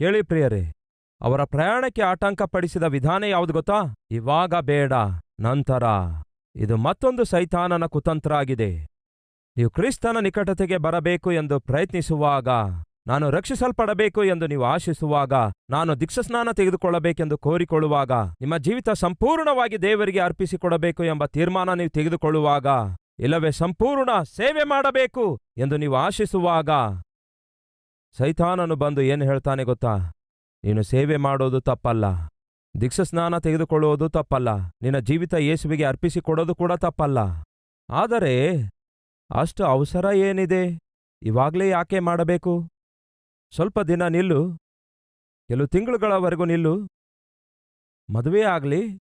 ಪ್ರಿಯರೇ, ಅವರ ಪ್ರಯಾಣಕ್ಕೆ ಆಟಂಕ ಪಡಿಸಿದ ವಿಧಾನ ಯಾವುದು ಗೊತ್ತಾ? ಇವಾಗ ಬೇಡ, ನಂತರ. ಇದು ಮತ್ತೊಂದು ಸೈತಾನನ ಕುತಂತ್ರ ಆಗಿದೆ ನೀವು ಕ್ರಿಸ್ತನ ನಿಕಟತೆಗೆ ಬರಬೇಕು ಎಂದು ಪ್ರಯತ್ನಿಸುವಾಗ, ನಾನು ರಕ್ಷಿಸಲ್ಪಡಬೇಕು ಎಂದು ನೀವು ಆಶಿಸುವಾಗ, ನಾನು ದಿಕ್ಷಸ್ನಾನ ತೆಗೆದುಕೊಳ್ಳಬೇಕೆಂದು ಕೋರಿಕೊಳ್ಳುವಾಗ, ನಿಮ್ಮ ಜೀವಿತ ಸಂಪೂರ್ಣವಾಗಿ ದೇವರಿಗೆ ಅರ್ಪಿಸಿಕೊಡಬೇಕು ಎಂಬ ತೀರ್ಮಾನ ನೀವು ತೆಗೆದುಕೊಳ್ಳುವಾಗ, ಇಲ್ಲವೇ ಸಂಪೂರ್ಣ ಸೇವೆ ಮಾಡಬೇಕು ಎಂದು ನೀವು ಆಶಿಸುವಾಗ ಸೈತಾನನು ಬಂದು ಏನು ಹೇಳ್ತಾನೆ ಗೊತ್ತಾ? ನೀನು ಸೇವೆ ಮಾಡೋದು ತಪ್ಪಲ್ಲ. ದೀಕ್ಷಾಸ್ನಾನ ತೆಗೆದುಕೊಳ್ಳುವುದು ತಪ್ಪಲ್ಲ. ನಿನ್ನ ಜೀವಿತ ಯೇಸುವಿಗೆ ಅರ್ಪಿಸಿಕೊಡೋದು ಕೂಡ ತಪ್ಪಲ್ಲ. ಆದರೆ ಅಷ್ಟು ಅವಸರ ಏನಿದೆ? ಇವಾಗಲೇ ಯಾಕೆ ಮಾಡಬೇಕು? ಸ್ವಲ್ಪ ದಿನ ನಿಲ್ಲು. ಕೆಲವು ತಿಂಗಳುಗಳವರೆಗೂ ನಿಲ್ಲು. ಮದುವೆ ಆಗಲಿ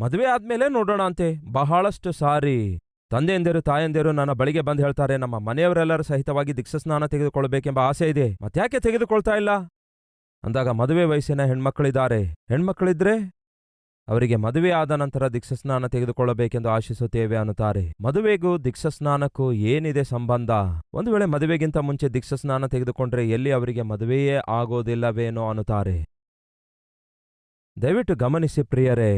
ಮದುವೆ ಆದ್ಮೇಲೆ ನೋಡೋಣ ಅಂತೆ ಬಹಳಷ್ಟು ಸಾರಿ. ತಂದೆಯಂದಿರು, ತಾಯಂದಿರು ನನ್ನ ಬಳಿಗೆ ಬಂದು ಹೇಳ್ತಾರೆ, ನಮ್ಮ ಮನೆಯವರೆಲ್ಲರೂ ಸಹಿತವಾಗಿ ದೀಕ್ಷಾಸ್ನಾನ ತೆಗೆದುಕೊಳ್ಳಬೇಕೆಂಬ ಆಸೆ ಇದೆ ಮತ್ತ್ಯಾಕೆ ತೆಗೆದುಕೊಳ್ತಾ ಇಲ್ಲ? ಅಂದಾಗ ಮದುವೆ ವಯಸ್ಸಿನ ಹೆಣ್ಮಕ್ಕಳಿದ್ದಾರೆ ಹೆಣ್ಮಕ್ಕಳಿದ್ರೆ ಅವರಿಗೆ ಮದುವೆ ಆದ ನಂತರ ದಿಕ್ಷಸ್ನಾನ ತೆಗೆದುಕೊಳ್ಳಬೇಕೆಂದು ಆಶಿಸುತ್ತೇವೆ ಅನ್ನುತ್ತಾರೆ. ಮದುವೆಗೂ ದೀಕ್ಷಾಸ್ನಾನಕ್ಕೂ ಏನಿದೆ ಸಂಬಂಧ? ಒಂದು ವೇಳೆ ಮದುವೆಗಿಂತ ಮುಂಚೆ ದೀಕ್ಷಾಸ್ನಾನ ತೆಗೆದುಕೊಂಡ್ರೆ ಎಲ್ಲಿ ಅವರಿಗೆ ಮದುವೆಯೇ ಆಗೋದಿಲ್ಲವೇನೋ ಅನ್ನುತ್ತಾರೆ. ದಯವಿಟ್ಟು ಗಮನಿಸಿ ಪ್ರಿಯರೇ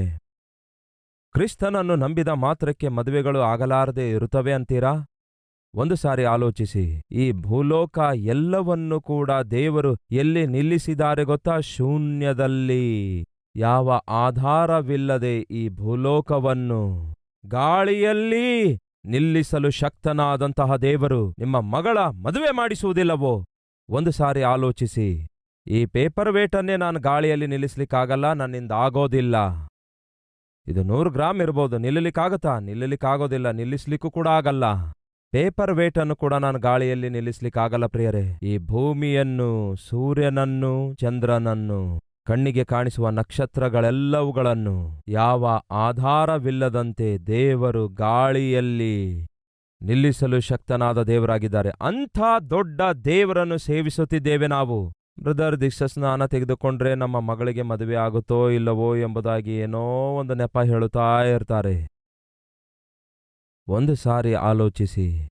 ಕ್ರಿಸ್ತನನ್ನು ನಂಬಿದ ಮಾತ್ರಕ್ಕೆ ಮದುವೆಗಳು ಆಗಲಾರದೆ ಇರುತ್ತವೆ ಅಂತೀರಾ? ಒಂದು ಸಾರಿ ಆಲೋಚಿಸಿ. ಈ ಭೂಲೋಕ ಎಲ್ಲವನ್ನೂ ಕೂಡ ದೇವರು ಎಲ್ಲಿ ನಿಲ್ಲಿಸಿದ್ದಾರೆ ಗೊತ್ತಾ? ಶೂನ್ಯದಲ್ಲಿ. ಯಾವ ಆಧಾರವಿಲ್ಲದೆ ಈ ಭೂಲೋಕವನ್ನು ಗಾಳಿಯಲ್ಲಿ ನಿಲ್ಲಿಸಲು ಶಕ್ತನಾದಂತಹ ದೇವರು ನಿಮ್ಮ ಮಗಳ ಮದುವೆ ಮಾಡಿಸುವುದಿಲ್ಲವೋ? ಒಂದು ಸಾರಿ ಆಲೋಚಿಸಿ. ಈ ಪೇಪರ್ ವೇಟನ್ನೇ ನಾನು ಗಾಳಿಯಲ್ಲಿ ನಿಲ್ಲಿಸ್ಲಿಕ್ಕಾಗಲ್ಲ, ನನ್ನಿಂದ ಆಗೋದಿಲ್ಲ. ಇದು ನೂರು ಗ್ರಾಮ್ ಇರ್ಬೋದು. ನಿಲ್ಲಲಿಕ್ಕಾಗತ್ತಾ? ನಿಲ್ಲಲಿಕ್ಕಾಗೋದಿಲ್ಲ. ನಿಲ್ಲಿಸ್ಲಿಕ್ಕೂ ಕೂಡ ಆಗಲ್ಲ. ಪೇಪರ್ ಅನ್ನು ಕೂಡ ನಾನು ಗಾಳಿಯಲ್ಲಿ ನಿಲ್ಲಿಸ್ಲಿಕ್ಕಾಗಲ್ಲ ಪ್ರಿಯರೇ. ಈ ಭೂಮಿಯನ್ನು, ಸೂರ್ಯನನ್ನು, ಚಂದ್ರನನ್ನು, ಕಣ್ಣಿಗೆ ಕಾಣಿಸುವ ನಕ್ಷತ್ರಗಳೆಲ್ಲವುಗಳನ್ನು, ಯಾವ ಆಧಾರವಿಲ್ಲದಂತೆ ದೇವರು ಗಾಳಿಯಲ್ಲಿ ನಿಲ್ಲಿಸಲು ಶಕ್ತನಾದ ದೇವರಾಗಿದ್ದಾರೆ. ಅಂಥ ದೊಡ್ಡ ದೇವರನ್ನು ಸೇವಿಸುತ್ತಿದ್ದೇವೆ ನಾವು. ಬ್ರದರ್ ದೀಕ್ಷಾಸ್ನಾನ ತೆಗೆದುಕೊಂಡ್ರೆ ನಮ್ಮ ಮಗಳಿಗೆ ಮದುವೆ ಆಗುತ್ತೋ ಇಲ್ಲವೋ ಎಂಬುದಾಗಿ ಏನೋ ಒಂದು ನೆಪ ಹೇಳುತ್ತಾ ಇರ್ತಾರೆ. ಒಂದು ಸಾರಿ ಆಲೋಚಿಸಿ.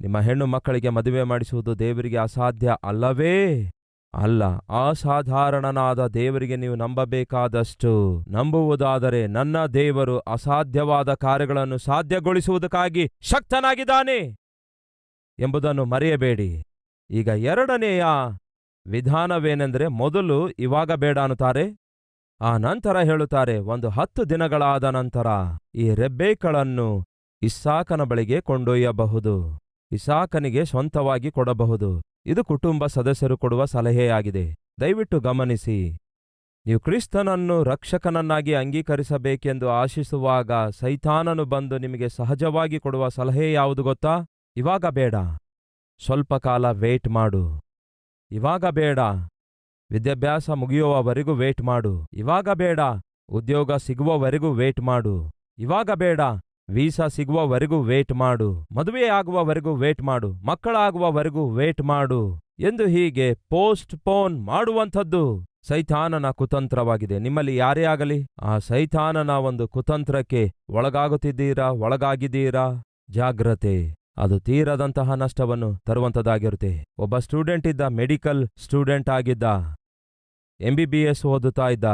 ನಿಮ್ಮ ಹೆಣ್ಣು ಮಕ್ಕಳಿಗೆ ಮದುವೆ ಮಾಡಿಸುವುದು ದೇವರಿಗೆ ಅಸಾಧ್ಯ ಅಲ್ಲವೇ? ಅಲ್ಲ, ಅಸಾಧಾರಣನಾದ ದೇವರಿಗೆ ನೀವು ನಂಬಬೇಕಾದಷ್ಟು. ನಂಬುವುದಾದರೆ ನನ್ನ ದೇವರು ಅಸಾಧ್ಯವಾದ ಕಾರ್ಯಗಳನ್ನು ಸಾಧ್ಯಗೊಳಿಸುವುದಕ್ಕಾಗಿ ಶಕ್ತನಾಗಿದ್ದಾನೆ ಎಂಬುದನ್ನು ಮರೆಯಬೇಡಿ. ಈಗ ಎರಡನೆಯ ವಿಧಾನವೇನೆಂದರೆ ಮೊದಲು ಇವಾಗ ಬೇಡ ಅನ್ನುತ್ತಾರೆ. ಆ ನಂತರ ಹೇಳುತ್ತಾರೆ, ಒಂದು ಹತ್ತು ದಿನಗಳಾದ ನಂತರ ಈ ರೆಬ್ಬೇಕಳನ್ನು ಇಸಾಕನ ಬಳಿಗೆ ಕೊಂಡೊಯ್ಯಬಹುದು. ಇಸಾಕನಿಗೆ ಸ್ವಂತವಾಗಿ ಕೊಡಬಹುದು. ಇದು ಕುಟುಂಬ ಸದಸ್ಯರು ಕೊಡುವ ಸಲಹೆಯಾಗಿದೆ. ದಯವಿಟ್ಟು ಗಮನಿಸಿ. ನೀವು ಕ್ರಿಸ್ತನನ್ನು ರಕ್ಷಕನನ್ನಾಗಿ ಅಂಗೀಕರಿಸಬೇಕೆಂದು ಆಶಿಸುವಾಗ ಸೈತಾನನು ಬಂದು ನಿಮಗೆ ಸಹಜವಾಗಿ ಕೊಡುವ ಸಲಹೆ ಯಾವುದು ಗೊತ್ತಾ? ಇವಾಗ ಬೇಡ. ಸ್ವಲ್ಪ ಕಾಲ ವೇಟ್ ಮಾಡು. ಇವಾಗ ಬೇಡ. ವಿದ್ಯಾಭ್ಯಾಸ ಮುಗಿಯುವವರೆಗೂ ವೇಟ್ ಮಾಡು. ಇವಾಗ ಬೇಡ. ಉದ್ಯೋಗ ಸಿಗುವವರೆಗೂ ವೇಟ್ ಮಾಡು. ಇವಾಗ ಬೇಡ. ವೀಸಾ ಸಿಗುವವರೆಗೂ ವೇಟ್ ಮಾಡು. ಮದುವೆ ಆಗುವವರೆಗೂ ವೇಟ್ ಮಾಡು. ಮಕ್ಕಳಾಗುವವರೆಗೂ ವೇಟ್ ಮಾಡು. ಎಂದು ಹೀಗೆ ಪೋಸ್ಟ್ ಪೋನ್ ಮಾಡುವಂಥದ್ದು ಸೈತಾನನ ಕುತಂತ್ರವಾಗಿದೆ. ನಿಮ್ಮಲ್ಲಿ ಯಾರೇ ಆಗಲಿ, ಆ ಸೈತಾನನ ಒಂದು ಕುತಂತ್ರಕ್ಕೆ ಒಳಗಾಗುತ್ತಿದ್ದೀರಾ? ಒಳಗಾಗಿದ್ದೀರಾ? ಜಾಗ್ರತೆ. ಅದು ತೀರದಂತಹ ನಷ್ಟವನ್ನು ತರುವಂಥದ್ದಾಗಿರುತ್ತೆ. ಒಬ್ಬ ಸ್ಟೂಡೆಂಟ್ ಇದ್ದ ಮೆಡಿಕಲ್ ಸ್ಟೂಡೆಂಟ್ ಆಗಿದ್ದ. ಎಂಬಿ ಬಿ ಎಸ್ ಓದುತ್ತಾ ಇದ್ದ.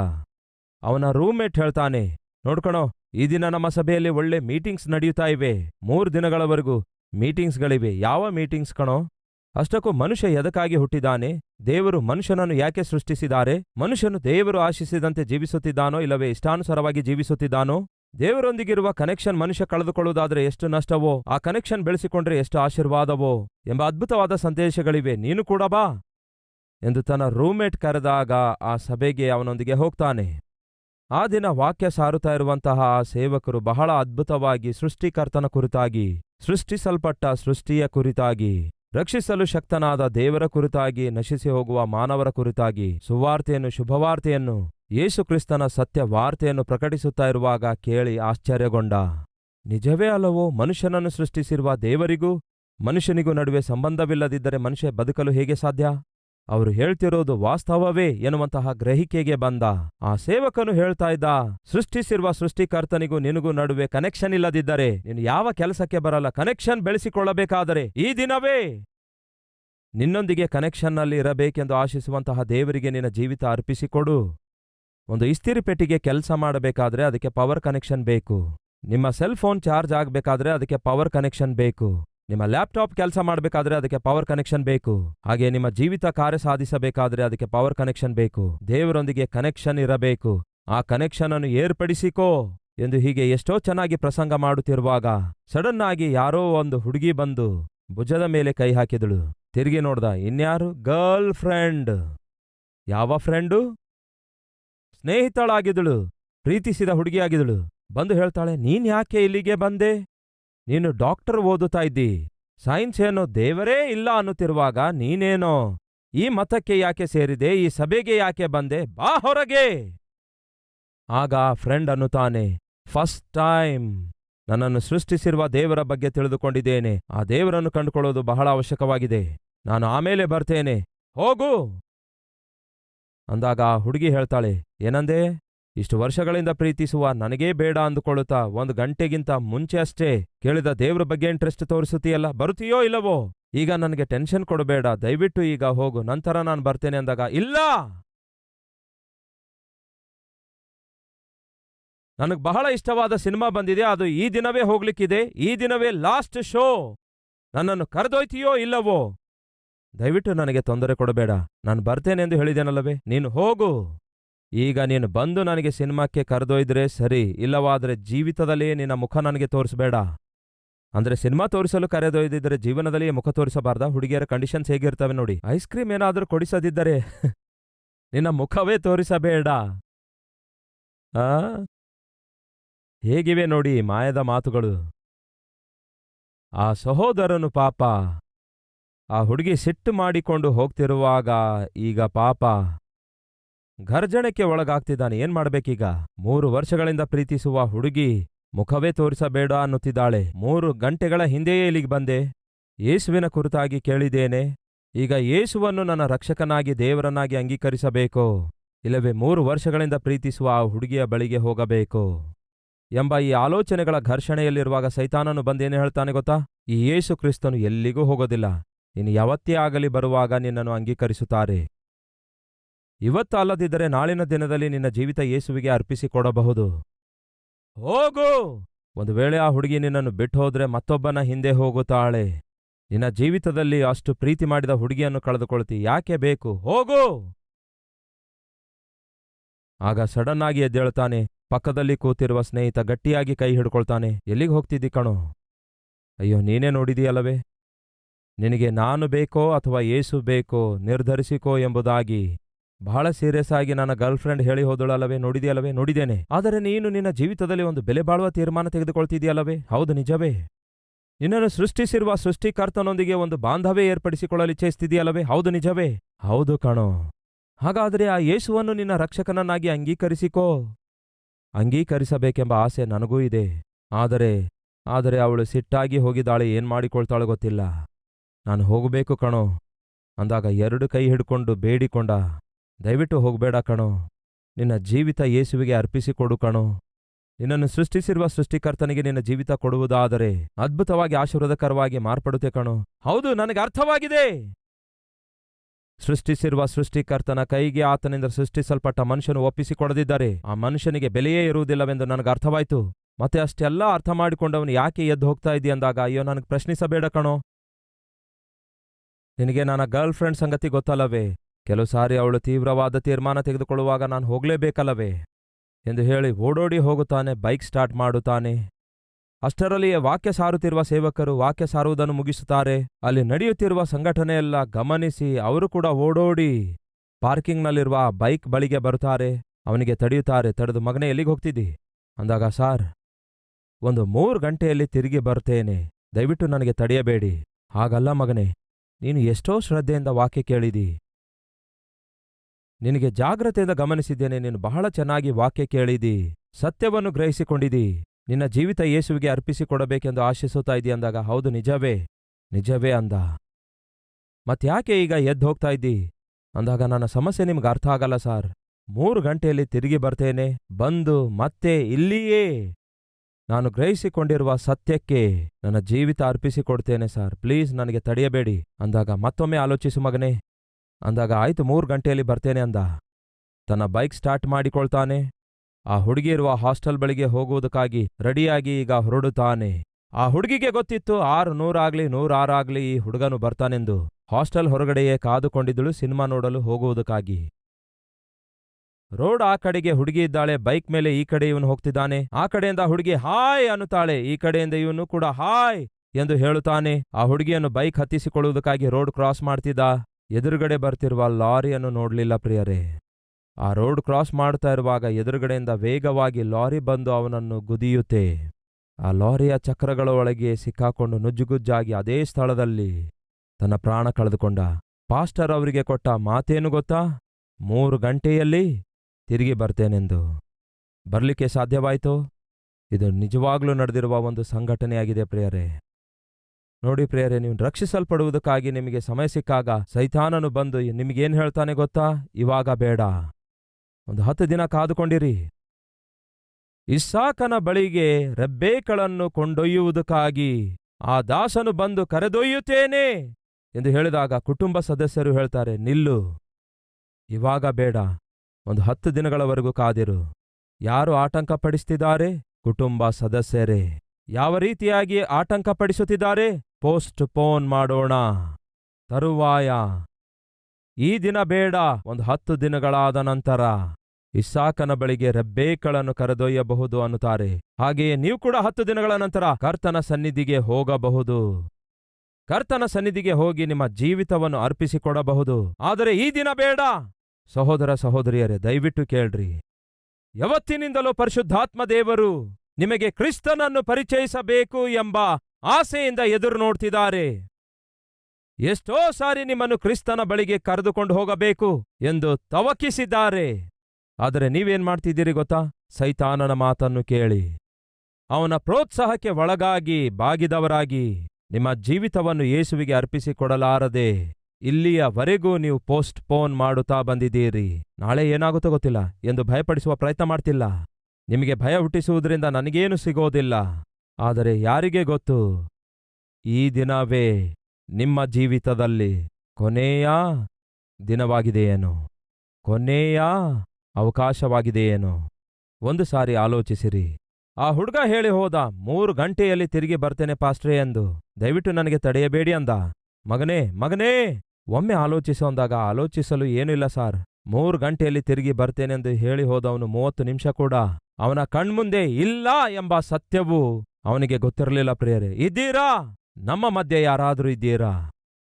ಅವನ ರೂಮ್ಮೇಟ್ ಹೇಳ್ತಾನೆ, ನೋಡ್ಕಣೋ, ಈ ದಿನ ನಮ್ಮ ಸಭೆಯಲ್ಲಿ ಒಳ್ಳೆ ಮೀಟಿಂಗ್ಸ್ ನಡೆಯುತ್ತಾ ಇವೆ. ಮೂರು ದಿನಗಳವರೆಗೂ ಮೀಟಿಂಗ್ಸ್ಗಳಿವೆ. ಯಾವ ಮೀಟಿಂಗ್ಸ್ ಕಣೋ? ಅಷ್ಟಕ್ಕೂ ಮನುಷ್ಯ ಎದಕ್ಕಾಗಿ ಹುಟ್ಟಿದಾನೆ? ದೇವರು ಮನುಷ್ಯನನ್ನು ಯಾಕೆ ಸೃಷ್ಟಿಸಿದ್ದಾರೆ? ಮನುಷ್ಯನು ದೇವರು ಆಶಿಸಿದಂತೆ ಜೀವಿಸುತ್ತಿದ್ದಾನೋ ಇಲ್ಲವೇ ಇಷ್ಟಾನುಸಾರವಾಗಿ ಜೀವಿಸುತ್ತಿದ್ದಾನೋ? ದೇವರೊಂದಿಗಿರುವ ಕನೆಕ್ಷನ್ ಮನುಷ್ಯ ಕಳೆದುಕೊಳ್ಳುವುದಾದರೆ ಎಷ್ಟು ನಷ್ಟವೋ, ಆ ಕನೆಕ್ಷನ್ ಬೆಳೆಸಿಕೊಂಡ್ರೆ ಎಷ್ಟು ಆಶೀರ್ವಾದವೋ ಎಂಬ ಅದ್ಭುತವಾದ ಸಂದೇಶಗಳಿವೆ. ನೀನು ಕೂಡ ಬಾ ಎಂದು ತನ್ನ ರೂಮ್ಮೇಟ್ ಕರೆದಾಗ ಆ ಸಭೆಗೆ ಅವನೊಂದಿಗೆ ಹೋಗ್ತಾನೆ. ಆ ದಿನ ವಾಕ್ಯ ಸಾರುತ್ತಾ ಇರುವಂತಹ ಆ ಸೇವಕರು ಬಹಳ ಅದ್ಭುತವಾಗಿ ಸೃಷ್ಟಿಕರ್ತನ ಕುರಿತಾಗಿ, ಸೃಷ್ಟಿಸಲ್ಪಟ್ಟ ಸೃಷ್ಟಿಯ ಕುರಿತಾಗಿ, ರಕ್ಷಿಸಲು ಶಕ್ತನಾದ ದೇವರ ಕುರಿತಾಗಿ, ನಶಿಸಿ ಹೋಗುವ ಮಾನವರ ಕುರಿತಾಗಿ ಸುವಾರ್ತೆಯನ್ನು, ಶುಭವಾರ್ತೆಯನ್ನು ಯೇಸುಕ್ರಿಸ್ತನ ಸತ್ಯ ವಾರ್ತೆಯನ್ನು ಪ್ರಕಟಿಸುತ್ತಾ ಇರುವಾಗ ಕೇಳಿ ಆಶ್ಚರ್ಯಗೊಂಡ, ನಿಜವೇ ಅಲ್ಲವೋ, ಮನುಷ್ಯನನ್ನು ಸೃಷ್ಟಿಸಿರುವ ದೇವರಿಗೂ ಮನುಷ್ಯನಿಗೂ ನಡುವೆ ಸಂಬಂಧವಿಲ್ಲದಿದ್ದರೆ ಮನುಷ್ಯ ಬದುಕಲು ಹೇಗೆ ಸಾಧ್ಯ? ಅವರು ಹೇಳ್ತಿರೋದು ವಾಸ್ತವವೇ ಎನ್ನುವಂತಹ ಗ್ರಹಿಕೆಗೆ ಬಂದ. ಆ ಸೇವಕನು ಹೇಳ್ತಾ ಇದ್ದ, ಸೃಷ್ಟಿಸಿರುವ ಸೃಷ್ಟಿಕರ್ತನಿಗೂ ನಿನಗೂ ನಡುವೆ ಕನೆಕ್ಷನ್ ಇಲ್ಲದಿದ್ದರೆ ನೀನು ಯಾವ ಕೆಲಸಕ್ಕೆ ಬರಲ್ಲ ಕನೆಕ್ಷನ್ ಬೆಳೆಸಿಕೊಳ್ಳಬೇಕಾದರೆ ಈ ದಿನವೇ ನಿನ್ನೊಂದಿಗೆ ಕನೆಕ್ಷನ್ನಲ್ಲಿ ಇರಬೇಕೆಂದು ಆಶಿಸುವಂತಹ ದೇವರಿಗೆ ನಿನ್ನ ಜೀವಿತ ಅರ್ಪಿಸಿಕೊಡು. ಒಂದು ಇಸ್ತಿರಿ ಪೆಟ್ಟಿಗೆ ಕೆಲಸ ಮಾಡಬೇಕಾದ್ರೆ ಅದಕ್ಕೆ ಪವರ್ ಕನೆಕ್ಷನ್ ಬೇಕು. ನಿಮ್ಮ ಸೆಲ್ ಫೋನ್ ಚಾರ್ಜ್ ಆಗಬೇಕಾದ್ರೆ ಅದಕ್ಕೆ ಪವರ್ ಕನೆಕ್ಷನ್ ಬೇಕು. ನಿಮ್ಮ ಲ್ಯಾಪ್ಟಾಪ್ ಕೆಲಸ ಮಾಡಬೇಕಾದ್ರೆ ಅದಕ್ಕೆ ಪವರ್ ಕನೆಕ್ಷನ್ ಬೇಕು. ಹಾಗೆ ನಿಮ್ಮ ಜೀವಿತ ಕಾರ್ಯ ಸಾಧಿಸಬೇಕಾದ್ರೆ ಅದಕ್ಕೆ ಪವರ್ ಕನೆಕ್ಷನ್ ಬೇಕು. ದೇವರೊಂದಿಗೆ ಕನೆಕ್ಷನ್ ಇರಬೇಕು. ಆ ಕನೆಕ್ಷನ್ ಅನ್ನು ಏರ್ಪಡಿಸಿಕೋ ಎಂದು ಹೀಗೆ ಎಷ್ಟೋ ಚೆನ್ನಾಗಿ ಪ್ರಸಂಗ ಮಾಡುತ್ತಿರುವಾಗ ಸಡನ್ ಆಗಿ ಯಾರೋ ಒಂದು ಹುಡುಗಿ ಬಂದು ಭುಜದ ಮೇಲೆ ಕೈ ಹಾಕಿದಳು. ತಿರುಗಿ ನೋಡ್ದ, ಇನ್ಯಾರು? ಗರ್ಲ್ ಫ್ರೆಂಡ್ ಯಾವ ಫ್ರೆಂಡು ಸ್ನೇಹಿತಳಾಗಿದ್ದಳು, ಪ್ರೀತಿಸಿದ ಹುಡುಗಿಯಾಗಿದ್ದಳು. ಬಂದು ಹೇಳ್ತಾಳೆ, ನೀನ್ ಯಾಕೆ ಇಲ್ಲಿಗೆ ಬಂದೆ? ನೀನು ಡಾಕ್ಟರ್ ಓದುತ್ತಾ ಇದ್ದಿ. ಸೈನ್ಸ್ ಏನೋ ದೇವರೇ ಇಲ್ಲ ಅನ್ನುತ್ತಿರುವಾಗ ನೀನೇನೋ? ಈ ಮತಕ್ಕೆ ಯಾಕೆ ಸೇರಿದೆ? ಈ ಸಭೆಗೆ ಯಾಕೆ ಬಂದೆ? ಬಾ ಹೊರಗೆ! ಆಗ ಫ್ರೆಂಡ್ ಅನ್ನುತ್ತಾನೆ, ಫಸ್ಟ್ ಟೈಮ್ ನನ್ನನ್ನು ಸೃಷ್ಟಿಸಿರುವ ದೇವರ ಬಗ್ಗೆ ತಿಳಿದುಕೊಂಡಿದ್ದೇನೆ. ಆ ದೇವರನ್ನು ಕಂಡುಕೊಳ್ಳೋದು ಬಹಳ ಅವಶ್ಯಕವಾಗಿದೆ. ನಾನು ಆಮೇಲೆ ಬರ್ತೇನೆ. ಹೋಗು! ಅಂದಾಗ ಆ ಹುಡುಗಿ ಹೇಳ್ತಾಳೆ, ಏನಂದೆ? ಇಷ್ಟು ವರ್ಷಗಳಿಂದ ಪ್ರೀತಿಸುವ ನನಗೇ ಬೇಡ ಅಂದುಕೊಳ್ಳುತ್ತಾ ಒಂದು ಗಂಟೆಗಿಂತ ಮುಂಚೆ ಅಷ್ಟೇ ಕೇಳಿದ ದೇವ್ರ ಬಗ್ಗೆ ಇಂಟ್ರೆಸ್ಟ್ ತೋರಿಸುತ್ತೀಯಲ್ಲ, ಬರುತ್ತೀಯೋ ಇಲ್ಲವೋ? ಈಗ ನನಗೆ ಟೆನ್ಷನ್ ಕೊಡಬೇಡ, ದಯವಿಟ್ಟು ಈಗ ಹೋಗು, ನಂತರ ನಾನು ಬರ್ತೇನೆ ಅಂದಾಗ, ಇಲ್ಲ! ನನಗೆ ಬಹಳ ಇಷ್ಟವಾದ ಸಿನಿಮಾ ಬಂದಿದೆ, ಅದು ಈ ದಿನವೇ ಹೋಗ್ಲಿಕ್ಕಿದೆ, ಈ ದಿನವೇ ಲಾಸ್ಟ್ ಶೋ ನನ್ನನ್ನು ಕರೆದೊಯ್ತೀಯೋ ಇಲ್ಲವೋ? ದಯವಿಟ್ಟು ನನಗೆ ತೊಂದರೆ ಕೊಡಬೇಡ. ನಾನು ಬರ್ತೇನೆ ಎಂದು ಹೇಳಿದೆನಲ್ಲವೇ? ನೀನು ಹೋಗು. ಈಗ ನೀನು ಬಂದು ನನಗೆ ಸಿನಿಮಾಕ್ಕೆ ಕರೆದೊಯ್ದರೆ ಸರಿ, ಇಲ್ಲವಾದ್ರೆ ಜೀವಿತದಲ್ಲಿ ನಿನ್ನ ಮುಖ ನನಗೆ ತೋರಿಸಬೇಡ. ಅಂದ್ರೆ ಸಿನಿಮಾ ತೋರಿಸಲು ಕರೆದೊಯ್ದಿದ್ರೆ ಜೀವನದಲ್ಲಿಯೇ ಮುಖ ತೋರಿಸಬಾರ್ದ? ಹುಡುಗಿಯರ ಕಂಡೀಷನ್ಸ್ ಹೇಗಿರ್ತವೆ ನೋಡಿ. ಐಸ್ ಕ್ರೀಮ್ ಏನಾದರೂ ಕೊಡಿಸದಿದ್ದರೆ ನಿನ್ನ ಮುಖವೇ ತೋರಿಸಬೇಡ. ಆ? ಹೇಗಿವೆ ನೋಡಿ ಮಾಯದ ಮಾತುಗಳು. ಆ ಸಹೋದರನು ಪಾಪ ಆ ಹುಡುಗಿ ಸಿಟ್ಟು ಮಾಡಿಕೊಂಡು ಹೋಗ್ತಿರುವಾಗ ಈಗ ಪಾಪ ಘರ್ಜಣಕ್ಕೆ ಒಳಗಾಗ್ತಿದ್ದಾನೆ. ಏನ್ ಮಾಡ್ಬೇಕೀಗ? ಮೂರು ವರ್ಷಗಳಿಂದ ಪ್ರೀತಿಸುವ ಹುಡುಗಿ ಮುಖವೇ ತೋರಿಸಬೇಡ ಅನ್ನುತ್ತಿದ್ದಾಳೆ. ಮೂರು ಗಂಟೆಗಳ ಹಿಂದೆಯೇ ಇಲ್ಲಿಗೆ ಬಂದೆ. ಯೇಸುವಿನ ಕುರಿತಾಗಿ ಕೇಳಿದ್ದೇನೆ. ಈಗ ಯೇಸುವನ್ನು ನನ್ನ ರಕ್ಷಕನಾಗಿ, ದೇವರನ್ನಾಗಿ ಅಂಗೀಕರಿಸಬೇಕೋ? ಇಲ್ಲವೇ ಮೂರು ವರ್ಷಗಳಿಂದ ಪ್ರೀತಿಸುವ ಆ ಹುಡುಗಿಯ ಬಳಿಗೆ ಹೋಗಬೇಕೋ? ಎಂಬ ಈ ಆಲೋಚನೆಗಳ ಘರ್ಷಣೆಯಲ್ಲಿರುವಾಗ ಸೈತಾನನು ಬಂದೇನು ಹೇಳ್ತಾನೆ ಗೊತ್ತಾ? ಈ ಯೇಸು ಕ್ರಿಸ್ತನು ಎಲ್ಲಿಗೂ ಹೋಗೋದಿಲ್ಲ. ಇನ್ನು ಯಾವತ್ತೇ ಆಗಲಿ ಬರುವಾಗ ನಿನ್ನನ್ನು ಅಂಗೀಕರಿಸುತ್ತಾರೆ. ಇವತ್ತು ಅಲ್ಲದಿದ್ದರೆ ನಾಳಿನ ದಿನದಲ್ಲಿ ನಿನ್ನ ಜೀವಿತ ಯೇಸುವಿಗೆ ಅರ್ಪಿಸಿಕೊಡಬಹುದು. ಹೋಗು! ಒಂದು ವೇಳೆ ಆ ಹುಡುಗಿ ನಿನ್ನನ್ನು ಬಿಟ್ಟು ಹೋದ್ರೆ ಮತ್ತೊಬ್ಬನ ಹಿಂದೆ ಹೋಗುತ್ತಾಳೆ. ನಿನ್ನ ಜೀವಿತದಲ್ಲಿ ಅಷ್ಟು ಪ್ರೀತಿ ಮಾಡಿದ ಹುಡುಗಿಯನ್ನು ಕಳೆದುಕೊಳ್ತಿ. ಯಾಕೆ ಬೇಕು? ಹೋಗು! ಆಗ ಸಡನ್ ಆಗಿ ಎದ್ದೇಳ್ತಾನೆ. ಪಕ್ಕದಲ್ಲಿ ಕೂತಿರುವ ಸ್ನೇಹಿತ ಗಟ್ಟಿಯಾಗಿ ಕೈ ಹಿಡ್ಕೊಳ್ತಾನೆ. ಎಲ್ಲಿಗೆ ಹೋಗ್ತಿದ್ದಿ ಕಣೋ? ಅಯ್ಯೋ, ನೀನೇ ನೋಡಿದೀಯಲ್ಲವೇ? ನಿನಗೆ ನಾನು ಬೇಕೋ ಅಥವಾ ಏಸು ಬೇಕೋ ನಿರ್ಧರಿಸಿಕೋ ಎಂಬುದಾಗಿ ಬಹಳ ಸೀರಿಯಸ್ ಆಗಿ ನನ್ನ ಗರ್ಲ್ ಫ್ರೆಂಡ್ ಹೇಳಿ ಹೋದಳಲ್ಲವೇ, ನೋಡಿದೆಯಲ್ಲವೇ? ನೋಡಿದ್ದೇನೆ. ಆದರೆ ನೀನು ನಿನ್ನ ಜೀವಿತದಲ್ಲಿ ಒಂದು ಬೆಲೆ ಬಾಳುವ ತೀರ್ಮಾನ ತೆಗೆದುಕೊಳ್ತಿದೆಯಲ್ಲವೇ ಹೌದು, ನಿಜವೇ. ನಿನ್ನನ್ನು ಸೃಷ್ಟಿಸಿರುವ ಸೃಷ್ಟಿಕರ್ತನೊಂದಿಗೆ ಒಂದು ಬಾಂಧವ್ಯ ಏರ್ಪಡಿಸಿಕೊಳ್ಳಲು ಇಚ್ಛಿಸ್ತಿದೆಯಲ್ಲವೇ ಹೌದು, ನಿಜವೇ. ಹೌದು ಕಣೋ. ಹಾಗಾದರೆ ಆ ಯೇಸುವನ್ನು ನಿನ್ನ ರಕ್ಷಕನನ್ನಾಗಿ ಅಂಗೀಕರಿಸಿಕೋ? ಅಂಗೀಕರಿಸಬೇಕೆಂಬ ಆಸೆ ನನಗೂ ಇದೆ. ಆದರೆ ಆದರೆ ಅವಳು ಸಿಟ್ಟಾಗಿ ಹೋಗಿದ್ದಾಳೆ, ಏನ್ ಮಾಡಿಕೊಳ್ತಾಳೋ ಗೊತ್ತಿಲ್ಲ. ನಾನು ಹೋಗಬೇಕು ಕಣೋ. ಅಂದಾಗ ಎರಡು ಕೈ ಹಿಡ್ಕೊಂಡು ಬೇಡಿಕೊಂಡ, ದಯವಿಟ್ಟು ಹೋಗಬೇಡ ಕಣೋ. ನಿನ್ನ ಜೀವಿತ ಯೇಸುವಿಗೆ ಅರ್ಪಿಸಿಕೊಡು ಕಣೋ. ನಿನ್ನನ್ನು ಸೃಷ್ಟಿಸಿರುವ ಸೃಷ್ಟಿಕರ್ತನಿಗೆ ನಿನ್ನ ಜೀವಿತ ಕೊಡುವುದಾದರೆ ಅದ್ಭುತವಾಗಿ ಆಶೀರ್ವಾದಕರವಾಗಿ ಮಾರ್ಪಡುತ್ತೆ ಕಣೋ. ಹೌದು, ನನಗೆ ಅರ್ಥವಾಗಿದೆ. ಸೃಷ್ಟಿಸಿರುವ ಸೃಷ್ಟಿಕರ್ತನ ಕೈಗೆ ಆತನಿಂದ ಸೃಷ್ಟಿಸಲ್ಪಟ್ಟ ಮನುಷ್ಯನು ಒಪ್ಪಿಸಿಕೊಡದಿದ್ದರೆ ಆ ಮನುಷ್ಯನಿಗೆ ಬೆಲೆಯೇ ಇರುವುದಿಲ್ಲವೆಂದು ನನಗೆ ಅರ್ಥವಾಯಿತು. ಮತ್ತೆ ಅಷ್ಟೆಲ್ಲ ಅರ್ಥ ಮಾಡಿಕೊಂಡವನು ಯಾಕೆ ಎದ್ದು ಹೋಗ್ತಾ ಇದ್ದೀಯ ಅಂದಾಗ, ಅಯ್ಯೋ, ನನಗೆ ಪ್ರಶ್ನಿಸಬೇಡ ಕಣೋ. ನಿನಗೆ ನನ್ನ ಗರ್ಲ್ ಫ್ರೆಂಡ್ ಸಂಗತಿ ಗೊತ್ತಲ್ಲವೇ? ಕೆಲವು ಸಾರಿ ಅವಳು ತೀವ್ರವಾದ ತೀರ್ಮಾನ ತೆಗೆದುಕೊಳ್ಳುವಾಗ ನಾನು ಹೋಗಲೇಬೇಕಲ್ಲವೇ? ಎಂದು ಹೇಳಿ ಓಡೋಡಿ ಹೋಗುತ್ತಾನೆ, ಬೈಕ್ ಸ್ಟಾರ್ಟ್ ಮಾಡುತ್ತಾನೆ. ಅಷ್ಟರಲ್ಲಿಯೇ ವಾಕ್ಯ ಸಾರುತ್ತಿರುವ ಸೇವಕರು ವಾಕ್ಯ ಸಾರುವುದನ್ನು ಮುಗಿಸುತ್ತಾರೆ. ಅಲ್ಲಿ ನಡೆಯುತ್ತಿರುವ ಸಂಘಟನೆಯೆಲ್ಲ ಗಮನಿಸಿ, ಅವರು ಕೂಡ ಓಡೋಡಿ ಪಾರ್ಕಿಂಗ್ನಲ್ಲಿರುವ ಆ ಬೈಕ್ ಬಳಿಗೆ ಬರುತ್ತಾರೆ. ಅವನಿಗೆ ತಡೆಯುತ್ತಾರೆ, ತಡೆದು ಮಗನೇ, ಎಲ್ಲಿಗೆ ಹೋಗ್ತಿದ್ದಿ? ಅಂದಾಗ, ಸಾರ್, ಒಂದು ಮೂರು ಗಂಟೆಯಲ್ಲಿ ತಿರುಗಿ ಬರ್ತೇನೆ. ದಯವಿಟ್ಟು ನನಗೆ ತಡೆಯಬೇಡಿ. ಹಾಗಲ್ಲ ಮಗನೇ ನೀನು ಎಷ್ಟೋ ಶ್ರದ್ಧೆಯಿಂದ ವಾಕ್ಯ ಕೇಳಿದಿ. ನಿನಗೆ ಜಾಗ್ರತೆಯಿಂದ ಗಮನಿಸಿದ್ದೇನೆ, ನೀನು ಬಹಳ ಚೆನ್ನಾಗಿ ವಾಕ್ಯ ಕೇಳಿದಿ. ಸತ್ಯವನ್ನು ಗ್ರಹಿಸಿಕೊಂಡಿದಿ. ನಿನ್ನ ಜೀವಿತ ಯೇಸುವಿಗೆ ಅರ್ಪಿಸಿಕೊಡಬೇಕೆಂದು ಆಶಿಸುತ್ತಾ ಇದ್ದಿ ಅಂದಾಗ, ಹೌದು, ನಿಜವೇ ನಿಜವೇ ಅಂದ. ಮತ್ಯಾಕೆ ಈಗ ಎದ್ದು ಹೋಗ್ತಾ ಇದ್ದಿ? ಅಂದಾಗ, ನನ್ನ ಸಮಸ್ಯೆ ನಿಮ್ಗೆ ಅರ್ಥ ಆಗಲ್ಲ, ಸಾರ್. ಮೂರು ಗಂಟೆಯಲ್ಲಿ ತಿರುಗಿ ಬರ್ತೇನೆ, ಬಂದು ಮತ್ತೆ ಇಲ್ಲಿಯೇ. ನಾನು ಗ್ರಹಿಸಿಕೊಂಡಿರುವ ಸತ್ಯಕ್ಕೆ ನನ್ನ ಜೀವಿತ ಅರ್ಪಿಸಿಕೊಡ್ತೇನೆ, ಸರ್. ಪ್ಲೀಸ್ ನನಗೆ ತಡೆಯಬೇಡಿ. ಅಂದಾಗ ಮತ್ತೊಮ್ಮೆ ಆಲೋಚಿಸು ಮಗನೇ. ಅಂದಾಗ ಆಯ್ತು, ಮೂರು ಗಂಟೆಯಲ್ಲಿ ಬರ್ತೇನೆ ಅಂದ. ತನ್ನ ಬೈಕ್ ಸ್ಟಾರ್ಟ್ ಮಾಡಿಕೊಳ್ತಾನೆ. ಆ ಹುಡುಗಿ ಇರುವ ಹಾಸ್ಟೆಲ್ ಬಳಿಗೆ ಹೋಗುವುದಕ್ಕಾಗಿ ರೆಡಿಯಾಗಿ ಈಗ ಹೊರಡುತ್ತಾನೆ. ಆ ಹುಡುಗಿಗೆ ಗೊತ್ತಿತ್ತು, ಆರು ನೂರಾಗ್ಲಿ, ನೂರಾರಾಗ್ಲಿ ಈ ಹುಡುಗನು ಬರ್ತಾನೆಂದು. ಹಾಸ್ಟೆಲ್ ಹೊರಗಡೆಯೇ ಕಾದುಕೊಂಡಿದ್ದಳು, ಸಿನಿಮಾ ನೋಡಲು ಹೋಗುವುದಕ್ಕಾಗಿ. ರೋಡ್ ಆ ಕಡೆಗೆ ಹುಡುಗಿ ಇದ್ದಾಳೆ, ಬೈಕ್ ಮೇಲೆ ಈ ಕಡೆ ಇವನು ಹೋಗ್ತಿದ್ದಾನೆ, ಆ ಕಡೆಯಿಂದ ಹುಡುಗಿ ಹಾಯ್ ಅನ್ನುತ್ತಾಳೆ, ಈ ಕಡೆಯಿಂದ ಇವನು ಕೂಡ ಹಾಯ್ ಎಂದು ಹೇಳುತ್ತಾನೆ. ಆ ಹುಡುಗಿಯನ್ನು ಬೈಕ್ ಹತ್ತಿಸಿಕೊಳ್ಳುವುದಕ್ಕಾಗಿ ರೋಡ್ ಕ್ರಾಸ್ ಮಾಡ್ತಿದ್ದ. ಎದುರುಗಡೆ ಬರ್ತಿರುವ ಲಾರಿಯನ್ನು ನೋಡಲಿಲ್ಲ ಪ್ರಿಯರೇ. ಆ ರೋಡ್ ಕ್ರಾಸ್ ಮಾಡ್ತಾ ಇರುವಾಗ ಎದುರುಗಡೆಯಿಂದ ವೇಗವಾಗಿ ಲಾರಿ ಬಂದು ಅವನನ್ನು ಗುದಿಯುತ್ತೆ. ಆ ಲಾರಿಯ ಚಕ್ರಗಳ ಒಳಗೆ ಸಿಕ್ಕಾಕೊಂಡು ನುಜ್ಜುಗುಜ್ಜಾಗಿ ಅದೇ ಸ್ಥಳದಲ್ಲಿ ತನ್ನ ಪ್ರಾಣ ಕಳೆದುಕೊಂಡ. ಪಾಸ್ಟರ್ ಅವರಿಗೆ ಕೊಟ್ಟ ಮಾತೇನು ಗೊತ್ತಾ? ಮೂರು ಗಂಟೆಯಲ್ಲಿ ತಿರುಗಿ ಬರ್ತೇನೆಂದು. ಬರಲಿಕ್ಕೆ ಸಾಧ್ಯವಾಯಿತೋ? ಇದು ನಿಜವಾಗ್ಲೂ ನಡೆದಿರುವ ಒಂದು ಸಂಘಟನೆಯಾಗಿದೆ ಪ್ರಿಯರೇ. ನೋಡಿ ಪ್ರಿಯರೇ, ನೀವು ರಕ್ಷಿಸಲ್ಪಡುವುದಕ್ಕಾಗಿ ನಿಮಗೆ ಸಮಯ ಸಿಕ್ಕಾಗ ಸೈತಾನನು ಬಂದು ನಿಮಗೇನು ಹೇಳ್ತಾನೆ ಗೊತ್ತಾ? ಇವಾಗ ಬೇಡ. ಒಂದು ಹತ್ತು ದಿನ ಕಾದುಕೊಂಡಿರಿ. ಇಸ್ಸಾಕನ ಬಳಿಗೆ ರೆಬ್ಬೇಕಳನ್ನು ಕೊಂಡೊಯ್ಯುವುದಕ್ಕಾಗಿ ಆ ದಾಸನು ಬಂದು ಕರೆದೊಯ್ಯುತ್ತೇನೆ ಎಂದು ಹೇಳಿದಾಗ ಕುಟುಂಬ ಸದಸ್ಯರು ಹೇಳ್ತಾರೆ, ನಿಲ್ಲು. ಇವಾಗ ಬೇಡ. ಒಂದು ಹತ್ತು ದಿನಗಳವರೆಗೂ ಕಾದಿರು. ಯಾರು ಆಟಂಕ ಪಡಿಸುತ್ತಿದ್ದಾರೆ ಕುಟುಂಬ ಸದಸ್ಯರೇ, ಯಾವ ರೀತಿಯಾಗಿ ಆಟಂಕ ಪಡಿಸುತ್ತಿದ್ದಾರೆ ಪೋಸ್ಟ್ ಪೋನ್ ಮಾಡೋಣ. ತರುವಾಯ. ಈ ದಿನ ಬೇಡ, ಒಂದು ಹತ್ತು ದಿನಗಳಾದ ನಂತರ. ಇಸಾಕನ ಬಳಿಗೆ ರೆಬ್ಬೇಕಳನ್ನು ಕರೆದೊಯ್ಯಬಹುದು ಅನ್ನುತ್ತಾರೆ. ಹಾಗೆಯೇ ನೀವು ಕೂಡ ಹತ್ತು ದಿನಗಳ ನಂತರ ಕರ್ತನ ಸನ್ನಿಧಿಗೆ ಹೋಗಬಹುದು. ಕರ್ತನ ಸನ್ನಿಧಿಗೆ ಹೋಗಿ ನಿಮ್ಮ ಜೀವಿತವನ್ನು ಅರ್ಪಿಸಿಕೊಡಬಹುದು. ಆದರೆ ಈ ದಿನ ಬೇಡ. ಸಹೋದರ ಸಹೋದರಿಯರೇ, ದಯವಿಟ್ಟು ಕೇಳ್ರಿ. ಯಾವತ್ತಿನಿಂದಲೂ ಪರಿಶುದ್ಧಾತ್ಮ ದೇವರು ನಿಮಗೆ ಕ್ರಿಸ್ತನನ್ನು ಪರಿಚಯಿಸಬೇಕು ಎಂಬ ಆಸೆಯಿಂದ ಎದುರು ನೋಡ್ತಿದ್ದಾರೆ. ಎಷ್ಟೋ ಸಾರಿ ನಿಮ್ಮನ್ನು ಕ್ರಿಸ್ತನ ಬಳಿಗೆ ಕರೆದುಕೊಂಡು ಹೋಗಬೇಕು ಎಂದು ತವಕಿಸಿದ್ದಾರೆ. ಆದರೆ ನೀವೇನ್ ಮಾಡ್ತಿದ್ದೀರಿ ಗೊತ್ತಾ? ಸೈತಾನನ ಮಾತನ್ನು ಕೇಳಿ. ಅವನ ಪ್ರೋತ್ಸಾಹಕ್ಕೆ ಒಳಗಾಗಿ ಬಾಗಿದವರಾಗಿ ನಿಮ್ಮ ಜೀವಿತವನ್ನು ಯೇಸುವಿಗೆ ಅರ್ಪಿಸಿಕೊಡಲಾರದೆ ಇಲ್ಲಿಯವರೆಗೂ ನೀವು ಪೋಸ್ಟ್ ಪೋನ್ ಮಾಡುತ್ತಾ ಬಂದಿದ್ದೀರಿ. ನಾಳೆ ಏನಾಗುತ್ತೋ ಗೊತ್ತಿಲ್ಲ. ಎಂದು ಭಯಪಡಿಸುವ ಪ್ರಯತ್ನ ಮಾಡ್ತಿಲ್ಲ. ನಿಮಗೆ ಭಯ ಹುಟ್ಟಿಸುವುದರಿಂದ ನನಗೇನು ಸಿಗೋದಿಲ್ಲ. ಆದರೆ ಯಾರಿಗೆ ಗೊತ್ತು? ಈ ದಿನವೇ ನಿಮ್ಮ ಜೀವಿತದಲ್ಲಿ ಕೊನೆಯ ದಿನವಾಗಿದೆಯೇನು? ಕೊನೆಯ ಅವಕಾಶವಾಗಿದೆಯೇನು? ಒಂದು ಸಾರಿ ಆಲೋಚಿಸಿರಿ. ಆ ಹುಡುಗ ಹೇಳಿ ಹೋದ, ಮೂರು ಗಂಟೆಯಲ್ಲಿ ತಿರುಗಿ ಬರ್ತೇನೆ ಪಾಸ್ಟ್ರೇ ಎಂದು. ದಯವಿಟ್ಟು ನನಗೆ ತಡೆಯಬೇಡಿ ಅಂದ. ಮಗನೇ ಮಗನೇ! ಒಮ್ಮೆ ಆಲೋಚಿಸೋಂದಾಗ ಆಲೋಚಿಸಲು ಏನಿಲ್ಲ ಸಾರ್. ಮೂರು ಗಂಟೆಯಲ್ಲಿ ತಿರುಗಿ ಬರ್ತೇನೆಂದು ಹೇಳಿ ಹೋದವನು ಮೂವತ್ತು ನಿಮಿಷ ಕೂಡ. ಅವನ ಕಣ್ಮುಂದೆ ಇಲ್ಲ ಎಂಬ ಸತ್ಯವು ಅವನಿಗೆ ಗೊತ್ತಿರಲಿಲ್ಲ ಪ್ರಿಯರೇ. ಇದ್ದೀರಾ? ನಮ್ಮ ಮಧ್ಯೆ ಯಾರಾದರೂ ಇದ್ದೀರಾ?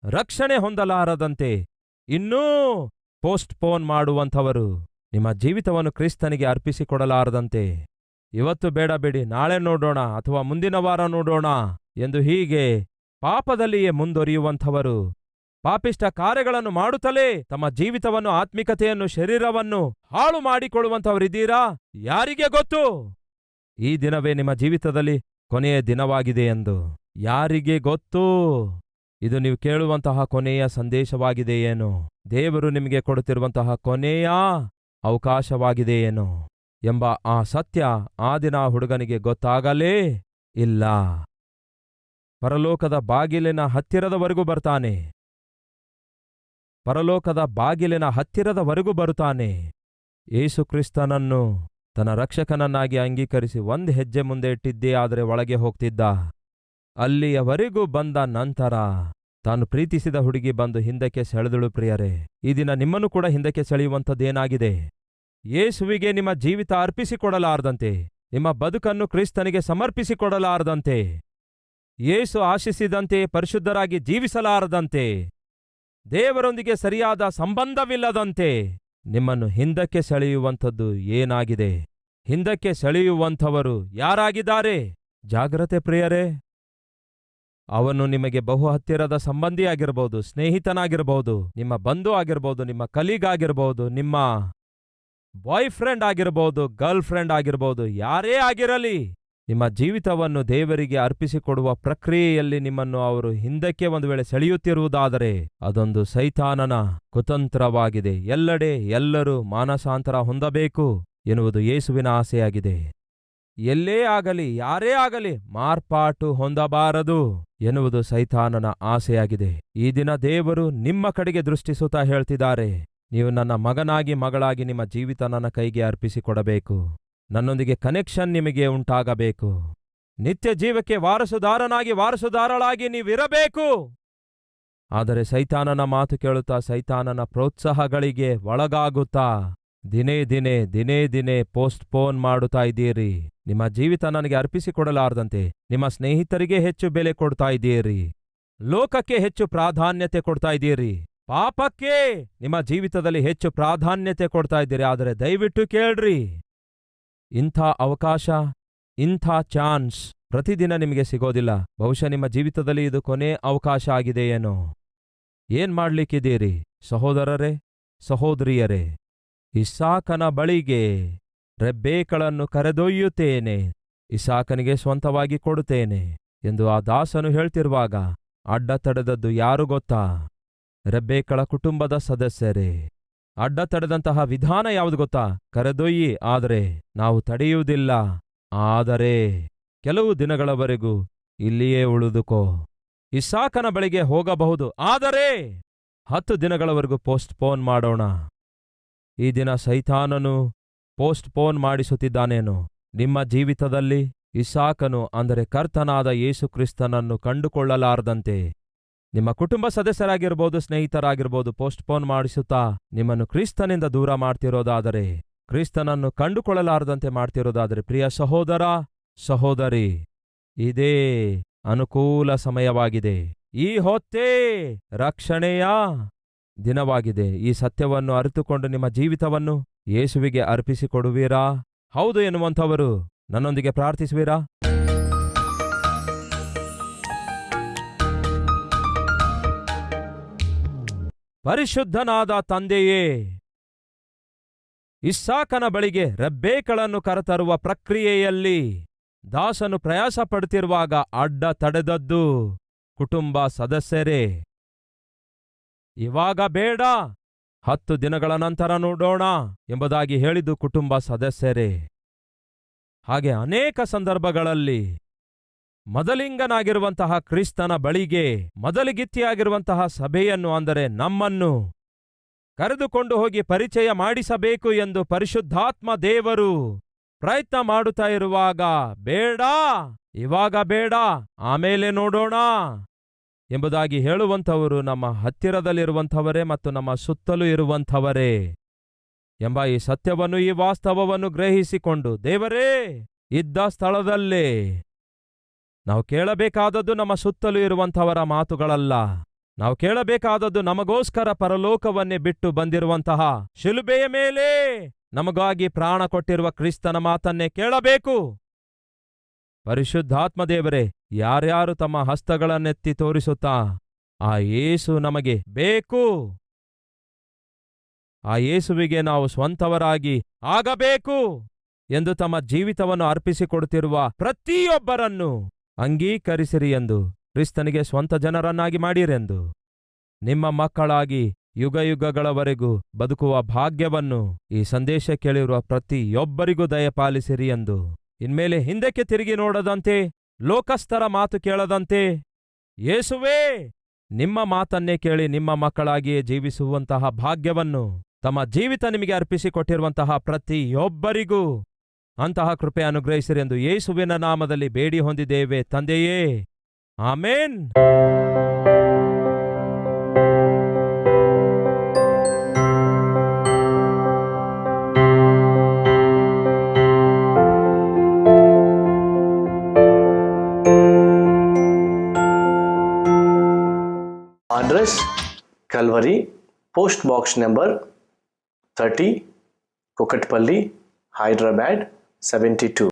ರಕ್ಷಣೆ ಹೊಂದಲಾರದಂತೆ ಇನ್ನೂ ಪೋಸ್ಟ್ ಪೋನ್ ಮಾಡುವಂಥವರು ನಿಮ್ಮ ಜೀವಿತವನ್ನು ಕ್ರಿಸ್ತನಿಗೆ ಅರ್ಪಿಸಿಕೊಡಲಾರದಂತೆ. ಇವತ್ತು ಬೇಡ ಬಿಡಿ, ನಾಳೆ ನೋಡೋಣ ಅಥವಾ ಮುಂದಿನ ವಾರ ನೋಡೋಣ ಎಂದು ಹೀಗೆ ಪಾಪದಲ್ಲಿಯೇ ಮುಂದೊರಿಯುವಂಥವರು ಪಾಪಿಷ್ಟ ಕಾರ್ಯಗಳನ್ನು ಮಾಡುತ್ತಲೇ ತಮ್ಮ ಜೀವಿತವನ್ನು, ಆತ್ಮಿಕತೆಯನ್ನು, ಶರೀರವನ್ನು ಹಾಳು ಮಾಡಿಕೊಳ್ಳುವಂಥವರಿದ್ದೀರಾ? ಯಾರಿಗೆ ಗೊತ್ತು? ಈ ದಿನವೇ ನಿಮ್ಮ ಜೀವಿತದಲ್ಲಿ ಕೊನೆಯ ದಿನವಾಗಿದೆ ಎಂದು. ಯಾರಿಗೆ ಗೊತ್ತು? ಇದು ನೀವು ಕೇಳುವಂತಹ ಕೊನೆಯ ಸಂದೇಶವಾಗಿದೆಯೇನು ದೇವರು ನಿಮಗೆ ಕೊಡುತ್ತಿರುವಂತಹ ಕೊನೆಯ ಅವಕಾಶವಾಗಿದೆಯೇನು ಎಂಬ ಆ ಸತ್ಯ ಆ ದಿನ ಹುಡುಗನಿಗೆ ಗೊತ್ತಾಗಲೇ ಇಲ್ಲ. ಪರಲೋಕದ ಬಾಗಿಲಿನ ಹತ್ತಿರದವರೆಗೂ ಬರ್ತಾನೆ. ಪರಲೋಕದ ಬಾಗಿಲಿನ ಹತ್ತಿರದವರೆಗೂ ಬರುತ್ತಾನೆ. ಯೇಸುಕ್ರಿಸ್ತನನ್ನು ತನ್ನ ರಕ್ಷಕನನ್ನಾಗಿ ಅಂಗೀಕರಿಸಿ ಒಂದು ಹೆಜ್ಜೆ ಮುಂದೆ ಇಟ್ಟಿದ್ದೇ ಆದರೆ ಒಳಗೆ ಹೋಗ್ತಿದ್ದ. ಅಲ್ಲಿಯವರೆಗೂ ಬಂದ ನಂತರ ತಾನು ಪ್ರೀತಿಸಿದ ಹುಡುಗಿ ಬಂದು ಹಿಂದಕ್ಕೆ ಸೆಳೆದಳು ಪ್ರಿಯರೇ, ಈ ದಿನ ನಿಮ್ಮನ್ನು ಕೂಡ ಹಿಂದಕ್ಕೆ ಸೆಳೆಯುವಂಥದ್ದೇನಾಗಿದೆ? ಯೇಸುವಿಗೆ ನಿಮ್ಮ ಜೀವಿತ ಅರ್ಪಿಸಿಕೊಡಲಾರದಂತೆ, ನಿಮ್ಮ ಬದುಕನ್ನು ಕ್ರಿಸ್ತನಿಗೆ ಸಮರ್ಪಿಸಿಕೊಡಲಾರದಂತೆ, ಯೇಸು ಆಶಿಸಿದಂತೆ ಪರಿಶುದ್ಧರಾಗಿ ಜೀವಿಸಲಾರದಂತೆ. ದೇವರೊಂದಿಗೆ ಸರಿಯಾದ ಸಂಬಂಧವಿಲ್ಲದಂತೆ ನಿಮ್ಮನ್ನು ಹಿಂದಕ್ಕೆ ಸೆಳೆಯುವಂಥದ್ದು ಏನಾಗಿದೆ? ಹಿಂದಕ್ಕೆ ಸೆಳೆಯುವಂಥವರು ಯಾರಾಗಿದ್ದಾರೆ? ಜಾಗ್ರತೆ ಪ್ರಿಯರೇ. ಅವನು ನಿಮಗೆ ಬಹು ಹತ್ತಿರದ ಸಂಬಂಧಿಯಾಗಿರಬಹುದು ಸ್ನೇಹಿತನಾಗಿರಬಹುದು ನಿಮ್ಮ ಬಂಧು ಆಗಿರಬಹುದು ನಿಮ್ಮ ಕಲೀಗ್ ಆಗಿರಬಹುದು ನಿಮ್ಮ ಬಾಯ್ ಫ್ರೆಂಡ್ ಆಗಿರಬಹುದು ಗರ್ಲ್ ಫ್ರೆಂಡ್ ಆಗಿರಬಹುದು ಯಾರೇ ಆಗಿರಲಿ. ನಿಮ್ಮ ಜೀವಿತವನ್ನು ದೇವರಿಗೆ ಅರ್ಪಿಸಿಕೊಡುವ ಪ್ರಕ್ರಿಯೆಯಲ್ಲಿ ನಿಮ್ಮನ್ನು ಅವರು ಹಿಂದಕ್ಕೆ ಒಂದು ವೇಳೆ ಸೆಳೆಯುತ್ತಿರುವುದಾದರೆ ಅದೊಂದು ಸೈತಾನನ ಕುತಂತ್ರವಾಗಿದೆ. ಎಲ್ಲೆಡೆ ಎಲ್ಲರೂ ಮಾನಸಾಂತರ ಹೊಂದಬೇಕು ಎನ್ನುವುದು ಯೇಸುವಿನ ಆಸೆಯಾಗಿದೆ. ಎಲ್ಲೇ ಆಗಲಿ, ಯಾರೇ ಆಗಲಿ ಮಾರ್ಪಾಟು ಹೊಂದಬಾರದು ಎನ್ನುವುದು ಸೈತಾನನ ಆಸೆಯಾಗಿದೆ. ಈ ದಿನ ದೇವರು ನಿಮ್ಮ ಕಡೆಗೆ ದೃಷ್ಟಿಸುತ್ತಾ ಹೇಳ್ತಿದ್ದಾರೆ, ನೀವು ನನ್ನ ಮಗನಾಗಿ ಮಗಳಾಗಿ ನಿಮ್ಮ ಜೀವಿತ ನನ್ನ ಕೈಗೆ ಅರ್ಪಿಸಿಕೊಡಬೇಕು. ನನ್ನೊಂದಿಗೆ ಕನೆಕ್ಷನ್ ನಿಮಗೆ ಉಂಟಾಗಬೇಕು. ನಿತ್ಯ ಜೀವಕ್ಕೆ ವಾರಸುದಾರನಾಗಿ ವಾರಸುದಾರಳಾಗಿ ನೀವಿರಬೇಕು. ಆದರೆ ಸೈತಾನನ ಮಾತು ಕೇಳುತ್ತಾ ಸೈತಾನನ ಪ್ರೋತ್ಸಾಹಗಳಿಗೆ ಒಳಗಾಗುತ್ತಾ ದಿನೇ ದಿನೇ ದಿನೇ ದಿನೇ ಪೋಸ್ಟ್ಪೋನ್ ಮಾಡುತ್ತಾ ಇದ್ದೀರಿ. ನಿಮ್ಮ ಜೀವಿತ ನನಗೆ ಅರ್ಪಿಸಿಕೊಡಲಾರದಂತೆ, ನಿಮ್ಮ ಸ್ನೇಹಿತರಿಗೆ ಹೆಚ್ಚು ಬೆಲೆ ಕೊಡ್ತಾ ಇದ್ದೀರಿ. ಲೋಕಕ್ಕೆ ಹೆಚ್ಚು ಪ್ರಾಧಾನ್ಯತೆ ಕೊಡ್ತಾ ಇದ್ದೀರಿ. ಪಾಪಕ್ಕೆ ನಿಮ್ಮ ಜೀವಿತದಲ್ಲಿ ಹೆಚ್ಚು ಪ್ರಾಧಾನ್ಯತೆ ಕೊಡ್ತಾ ಇದ್ದೀರಿ. ಆದರೆ ದಯವಿಟ್ಟು ಕೇಳ್ರಿ. ಇಂಥ ಅವಕಾಶ, ಇಂಥ ಚಾನ್ಸ್ ಪ್ರತಿದಿನ ನಿಮಗೆ ಸಿಗೋದಿಲ್ಲ. ಬಹುಶಃ ನಿಮ್ಮ ಜೀವಿತದಲ್ಲಿ ಇದು ಕೊನೆ ಅವಕಾಶ ಆಗಿದೆಯೇನೋ. ಏನ್ ಮಾಡ್ಲಿಕ್ಕಿದ್ದೀರಿ? ಸಹೋದರರೇ, ಸಹೋದರಿಯರೇ, ಇಸಾಕನ ಬಳಿಗೆ ರೆಬ್ಬೇಕಳನ್ನು ಕರೆದೊಯ್ಯುತ್ತೇನೆ, ಇಸಾಕನಿಗೆ ಸ್ವಂತವಾಗಿ ಕೊಡುತ್ತೇನೆ ಎಂದು ಆ ದಾಸನು ಹೇಳ್ತಿರುವಾಗ ಅಡ್ಡ ತಡೆದದ್ದು ಯಾರು ಗೊತ್ತಾ? ರೆಬ್ಬೇಕಳ ಕುಟುಂಬದ ಸದಸ್ಯರೇ. ಅಡ್ಡ ತಡೆದಂತಹ ವಿಧಾನ ಯಾವುದು ಗೊತ್ತಾ? ಕರೆದೊಯ್ಯಿ, ಆದರೆ ನಾವು ತಡೆಯುವುದಿಲ್ಲ. ಆದರೆ ಕೆಲವು ದಿನಗಳವರೆಗೂ ಇಲ್ಲಿಯೇ ಉಳಿದುಕೋ. ಇಸಾಕನ ಬಳಿಗೆ ಹೋಗಬಹುದು, ಆದರೆ ಹತ್ತು ದಿನಗಳವರೆಗೂ ಪೋಸ್ಟ್ಪೋನ್ ಮಾಡೋಣ. ಈ ದಿನ ಸೈತಾನನು ಪೋಸ್ಟ್ಪೋನ್ ಮಾಡಿಸುತ್ತಿದ್ದಾನೇನು? ನಿಮ್ಮ ಜೀವಿತದಲ್ಲಿ ಇಸಾಕನು, ಅಂದರೆ ಕರ್ತನಾದ ಯೇಸುಕ್ರಿಸ್ತನನ್ನು ಕಂಡುಕೊಳ್ಳಲಾರದಂತೆ. ನಿಮ್ಮ ಕುಟುಂಬ ಸದಸ್ಯರಾಗಿರ್ಬೋದು, ಸ್ನೇಹಿತರಾಗಿರ್ಬೋದು ಪೋಸ್ಟ್ಪೋನ್ ಮಾಡಿಸುತ್ತಾ ನಿಮ್ಮನ್ನು ಕ್ರಿಸ್ತನಿಂದ ದೂರ ಮಾಡ್ತಿರೋದಾದರೆ, ಕ್ರಿಸ್ತನನ್ನು ಕಂಡುಕೊಳ್ಳಲಾರದಂತೆ ಮಾಡ್ತಿರೋದಾದರೆ, ಪ್ರಿಯ ಸಹೋದರ, ಸಹೋದರಿ, ಇದೇ ಅನುಕೂಲ ಸಮಯವಾಗಿದೆ. ಈ ಹೊತ್ತೇ ರಕ್ಷಣೆಯ ದಿನವಾಗಿದೆ. ಈ ಸತ್ಯವನ್ನು ಅರಿತುಕೊಂಡು ನಿಮ್ಮ ಜೀವಿತವನ್ನು ಯೇಸುವಿಗೆ ಅರ್ಪಿಸಿಕೊಡುವೀರಾ? ಹೌದು ಎನ್ನುವಂಥವರು ನನ್ನೊಂದಿಗೆ ಪ್ರಾರ್ಥಿಸುವಿರಾ? ಪರಿಶುದ್ಧನಾದ ತಂದೆಯೇ, ಇಸ್ಸಾಕನ ಬಳಿಗೆ ರಬ್ಬೇಕಳನ್ನು ಕರೆತರುವ ಪ್ರಕ್ರಿಯೆಯಲ್ಲಿ ದಾಸನು ಪ್ರಯಾಸ ಪಡುತ್ತಿರುವಾಗ ಅಡ್ಡ ತಡೆದದ್ದು ಕುಟುಂಬ ಸದಸ್ಯರೇ. ಇವಾಗ ಬೇಡ, ಹತ್ತು ದಿನಗಳ ನಂತರ ನೋಡೋಣ ಎಂಬುದಾಗಿ ಹೇಳಿದು ಕುಟುಂಬ ಸದಸ್ಯರೇ. ಹಾಗೆ ಅನೇಕ ಸಂದರ್ಭಗಳಲ್ಲಿ ಮೊದಲಿಂಗನಾಗಿರುವಂತಹ ಕ್ರಿಸ್ತನ ಬಳಿಗೆ ಮೊದಲಿಗಿತ್ತಿಯಾಗಿರುವಂತಹ ಸಭೆಯನ್ನು ಅಂದರೆ ನಮ್ಮನ್ನು ಕರೆದುಕೊಂಡು ಹೋಗಿ ಪರಿಚಯ ಮಾಡಿಸಬೇಕು ಎಂದು ಪರಿಶುದ್ಧಾತ್ಮ ದೇವರು ಪ್ರಯತ್ನ ಮಾಡುತ್ತಾ ಇರುವಾಗ, ಬೇಡ, ಇವಾಗ ಬೇಡ, ಆಮೇಲೆ ನೋಡೋಣ ಎಂಬುದಾಗಿ ಹೇಳುವಂಥವರು ನಮ್ಮ ಹತ್ತಿರದಲ್ಲಿರುವಂಥವರೇ ಮತ್ತು ನಮ್ಮ ಸುತ್ತಲೂ ಇರುವಂಥವರೇ ಎಂಬ ಈ ಸತ್ಯವನ್ನು, ಈ ವಾಸ್ತವವನ್ನು ಗ್ರಹಿಸಿಕೊಂಡು, ದೇವರೇ, ಇದ್ದ ಸ್ಥಳದಲ್ಲೇ ನಾವು ಕೇಳಬೇಕಾದದ್ದು ನಮ್ಮ ಸುತ್ತಲೂ ಇರುವಂಥವರ ಮಾತುಗಳಲ್ಲ. ನಾವು ಕೇಳಬೇಕಾದದ್ದು ನಮಗೋಸ್ಕರ ಪರಲೋಕವನ್ನೇ ಬಿಟ್ಟು ಬಂದಿರುವಂತಹ ಶಿಲುಬೆಯ ಮೇಲೆ ನಮಗಾಗಿ ಪ್ರಾಣ ಕೊಟ್ಟಿರುವ ಕ್ರಿಸ್ತನ ಮಾತನ್ನೇ ಕೇಳಬೇಕು. ಪರಿಶುದ್ಧಾತ್ಮದೇವರೇ, ಯಾರ್ಯಾರು ತಮ್ಮ ಹಸ್ತಗಳನ್ನೆತ್ತಿ ತೋರಿಸುತ್ತಾ, ಆ ಏಸು ನಮಗೆ ಬೇಕು. ಆ ಯೇಸುವಿಗೆ ನಾವು ಸ್ವಂತವರಾಗಿ ಆಗಬೇಕು ಎಂದು ತಮ್ಮ ಜೀವಿತವನ್ನು ಅರ್ಪಿಸಿಕೊಡುತ್ತಿರುವ ಪ್ರತಿಯೊಬ್ಬರನ್ನು. ಅಂಗೀಕರಿಸಿರಿ ಎಂದು ಕ್ರಿಸ್ತನಿಗೆ ಸ್ವಂತ ಜನರನ್ನಾಗಿ ಮಾಡಿರೆಂದು. ನಿಮ್ಮ ಮಕ್ಕಳಾಗಿ ಯುಗಯುಗಗಳವರೆಗೂ ಬದುಕುವ ಭಾಗ್ಯವನ್ನು ಈ ಸಂದೇಶ ಕೇಳಿರುವ ಪ್ರತಿಯೊಬ್ಬರಿಗೂ ದಯಪಾಲಿಸಿರಿ ಎಂದು. ಇನ್ಮೇಲೆ ಹಿಂದಕ್ಕೆ ತಿರುಗಿ ನೋಡದಂತೆ, ಲೋಕಸ್ಥರ ಮಾತು ಕೇಳದಂತೆ, ಯೇಸುವೇ, ನಿಮ್ಮ ಮಾತನ್ನೇ ಕೇಳಿ ನಿಮ್ಮ ಮಕ್ಕಳಾಗಿಯೇ ಜೀವಿಸುವಂತಹ ಭಾಗ್ಯವನ್ನು ತಮ್ಮ ಜೀವಿತ ನಿಮಗೆ ಅರ್ಪಿಸಿಕೊಟ್ಟಿರುವಂತಹ ಪ್ರತಿಯೊಬ್ಬರಿಗೂ ಅಂತಹ ಕೃಪೆ ಅನುಗ್ರಹಿಸಿರೆಂದು ಯೇಸುವಿನ ನಾಮದಲ್ಲಿ ಬೇಡಿ ಹೊಂದಿದ್ದೇವೆ, ತಂದೆಯೇ. Amen. Address Calvary, post box number thirty, Kukatpally Hyderabad 72.